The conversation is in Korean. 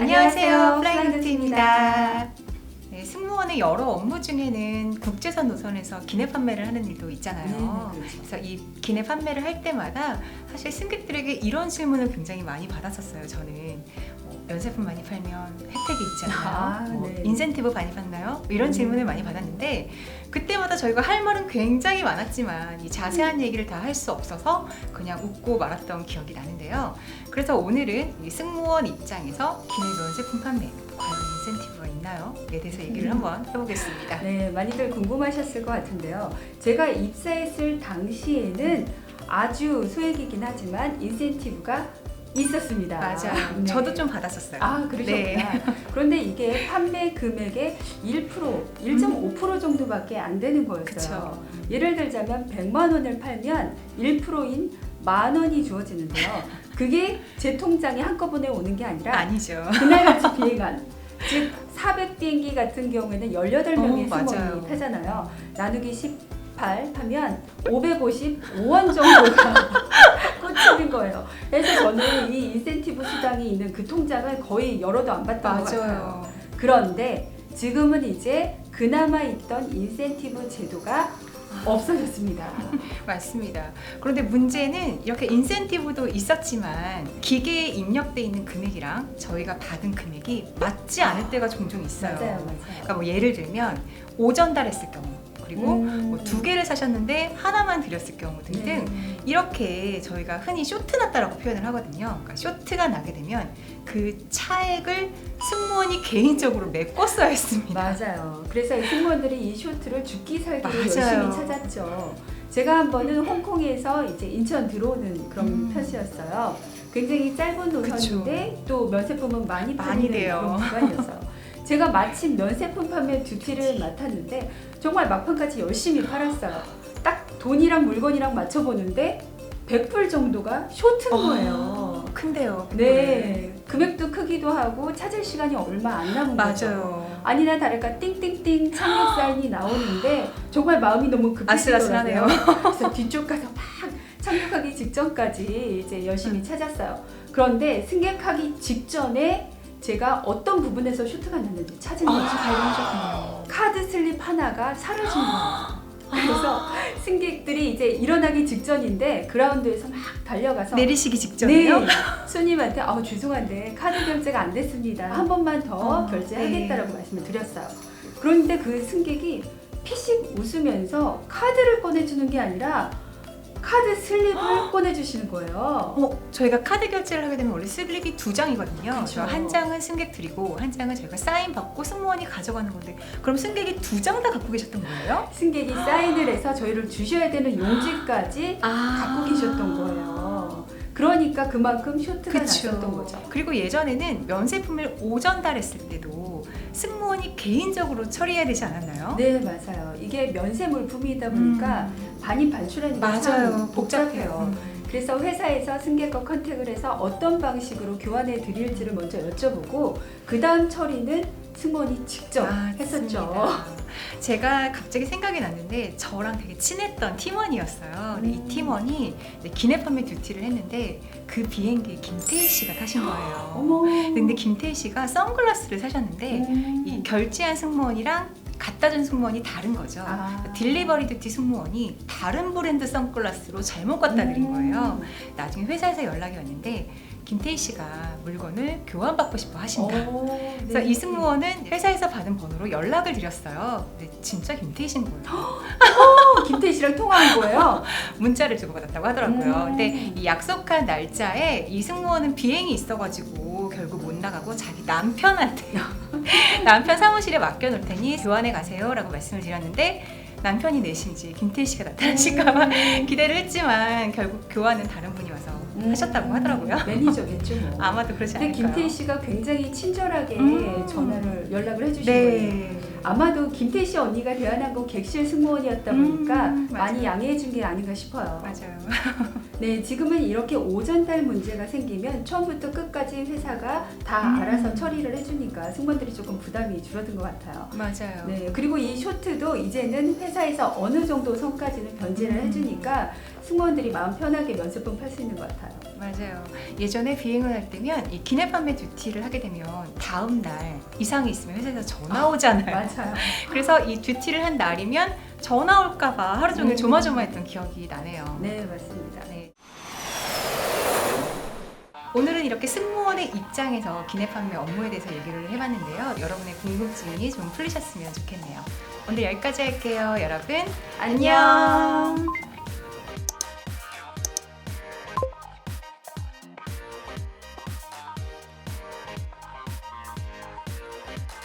안녕하세요. 플라잉노트입니다. 네, 승무원의 여러 업무 중에는 국제선 노선에서 기내 판매를 하는 일도 있잖아요. 네, 그렇죠. 그래서 이 기내 판매를 할 때마다 사실 승객들에게 이런 질문을 굉장히 많이 받았었어요. 저는 어, 면세품 많이 팔면 혜택이 있잖아요. 아, 뭐 네. 인센티브 많이 받나요? 이런 음. 질문을 많이 받았는데 그때마다 저희가 할 말은 굉장히 많았지만 이 자세한 얘기를 다 할 수 없어서 그냥 웃고 말았던 기억이 나는데요. 그래서 오늘은 이 승무원 입장에서 기내 면세품 판매 인센티브가 있나요? 에 대해서 얘기를 음. 한번 해보겠습니다. 네, 많이들 궁금하셨을 것 같은데요. 제가 입사했을 당시에는 아주 소액이긴 하지만 인센티브가 있었습니다. 맞아요. 네. 저도 좀 받았었어요. 아, 그러셨구나. 네. 그런데 이게 판매 금액의 1%, 1.5% 정도밖에 안 되는 거였어요. 그쵸. 예를 들자면 100만 원을 팔면 1%인 만 원이 주어지는데요. 그게 제 통장에 한꺼번에 오는 게 아니라 아니죠. 그날같이 비행한 즉 400 비행기 같은 경우에는 18명의 어, 맞아요. 승무원이 타잖아요. 나누기 18 하면 555원 정도가 꽂히는 거예요. 그래서 저는 이 인센티브 수당이 있는 그 통장을 거의 열어도 안 봤던 것 같아요. 맞아요. 그런데 지금은 이제 그나마 있던 인센티브 제도가 없어졌습니다. 맞습니다. 그런데 문제는 이렇게 인센티브도 있었지만 기계에 입력돼 있는 금액이랑 저희가 받은 금액이 맞지 않을 때가 종종 있어요. 맞아요, 맞아요. 그러니까 뭐 예를 들면 오전달했을 경우 그리고 음. 뭐두 개를 사셨는데 하나만 드렸을 경우 등등 네. 이렇게 저희가 흔히 쇼트 났다라고 표현을 하거든요. 그러니까 쇼트가 나게 되면 그 차액을 승무원이 개인적으로 메꿨어야 했습니다. 맞아요. 그래서 이 승무원들이 이 쇼트를 죽기 살기로 맞아요. 열심히 찾았죠. 제가 한 번은 홍콩에서 이제 인천 들어오는 그런 음. 편이었어요. 굉장히 짧은 노선인데 또 면세품은 많이 많이 팔리는 돼요. 그런 구간이었어요. 제가 마침 면세품 판매 듀티를 맡았는데 정말 막판까지 열심히 팔았어요. 딱 돈이랑 물건이랑 맞춰보는데 100불 정도가 쇼트인 거예요. 어, 큰데요. 네, 금액도 크기도 하고 찾을 시간이 얼마 안 남은 거죠. 맞아요. 아니나 다를까 띵띵띵 착륙 사인이 나오는데 정말 마음이 너무 아슬아슬하네요. 급해지더라고요. 그래서 뒤쪽 가서 막 착륙하기 직전까지 이제 열심히 찾았어요. 그런데 승객하기 직전에 제가 어떤 부분에서 쇼트가 났는지 찾은 거죠. 발견하셨군요. 카드 슬립 하나가 사라진 거예요. 그래서 승객들이 이제 일어나기 직전인데 그라운드에서 막 달려가서 내리시기 직전이요? 네, 손님한테 아 죄송한데 카드 결제가 안 됐습니다. 한 번만 더 어, 결제하겠다라고 말씀을 드렸어요. 그런데 그 승객이 피식 웃으면서 카드를 꺼내주는 게 아니라 카드 슬립을 꺼내주시는 거예요. 어, 저희가 카드 결제를 하게 되면 원래 슬립이 두 장이거든요. 그쵸. 한 장은 승객 드리고 한 장은 저희가 사인 받고 승무원이 가져가는 건데 그럼 승객이 두 장 다 갖고 계셨던 거예요? 승객이 사인을 해서 저희를 주셔야 되는 용지까지 아, 갖고 계셨던 거예요. 그러니까 그만큼 쇼트가 그쵸. 났었던 거죠. 그리고 예전에는 면세품을 오전달했을 때도 승무원이 개인적으로 처리해야 되지 않았나요? 네 맞아요. 이게 면세 물품이다 보니까 음. 반입 반출하는 게 맞아요. 참 복잡해요. 그래서 회사에서 승객과 컨택을 해서 어떤 방식으로 교환해 드릴지를 먼저 여쭤보고 그 다음 처리는 승무원이 직접 아, 했었죠. 제가 갑자기 생각이 났는데 저랑 되게 친했던 팀원이었어요. 근데 이 음. 팀원이 이제 기내 판매 듀티를 했는데 그 비행기에 김태희 씨가 타신 거예요. 어머. 근데 김태희 씨가 선글라스를 사셨는데 음. 이 결제한 승무원이랑 갖다 준 승무원이 다른 거죠. 아. 딜리버리 듀티 승무원이 다른 브랜드 선글라스로 잘못 갖다 드린 음. 거예요. 나중에 회사에서 연락이 왔는데 김태희 씨가 물건을 교환받고 싶어 하신다. 오, 그래서 네. 이 승무원은 회사에서 받은 번호로 연락을 드렸어요. 근데 진짜 김태희 씨인 거예요. 어, 김태희 씨랑 통화한 거예요. 문자를 주고받았다고 하더라고요. 음. 근데 이 약속한 날짜에 이 승무원은 비행이 있어가지고 결국 못 나가고 자기 남편한테요. 남편 사무실에 맡겨놓을 테니 교환해 가세요 라고 말씀을 드렸는데 남편이 내신지 김태희 씨가 나타나실까봐 음. 기대를 했지만 결국 교환은 다른 분이 와서 하셨다고 하더라고요. 매니저겠죠 뭐. 아마도 근데 않을까요? 김태희 씨가 굉장히 친절하게 음. 전화를 연락을 해주신 거예요. 네. 아마도 김태희 씨 언니가 대한항공 객실 승무원이었다 보니까 음, 많이. 양해해 준 게 아닌가 싶어요. 맞아요. 네, 지금은 이렇게 오전달 문제가 생기면 처음부터 끝까지 회사가 다 음. 알아서 처리를 해주니까 승무원들이 조금 부담이 줄어든 것 같아요. 맞아요. 네, 그리고 이 쇼트도 이제는 회사에서 어느 정도 선까지는 변제를 음. 해주니까 승무원들이 마음 편하게 면세품 팔 수 있는 것 같아요. 맞아요. 예전에 비행을 할 때면 이 기내 판매 듀티를 하게 되면 다음 날 이상이 있으면 회사에서 전화 오잖아요. 맞아요. 그래서 이 듀티를 한 날이면 전화 올까봐 하루 종일 음. 조마조마했던 기억이 나네요. 네, 맞습니다. 네. 오늘은 이렇게 승무원의 입장에서 기내 판매 업무에 대해서 얘기를 해봤는데요. 여러분의 궁금증이 좀 풀리셨으면 좋겠네요. 오늘 여기까지 할게요, 여러분. 안녕.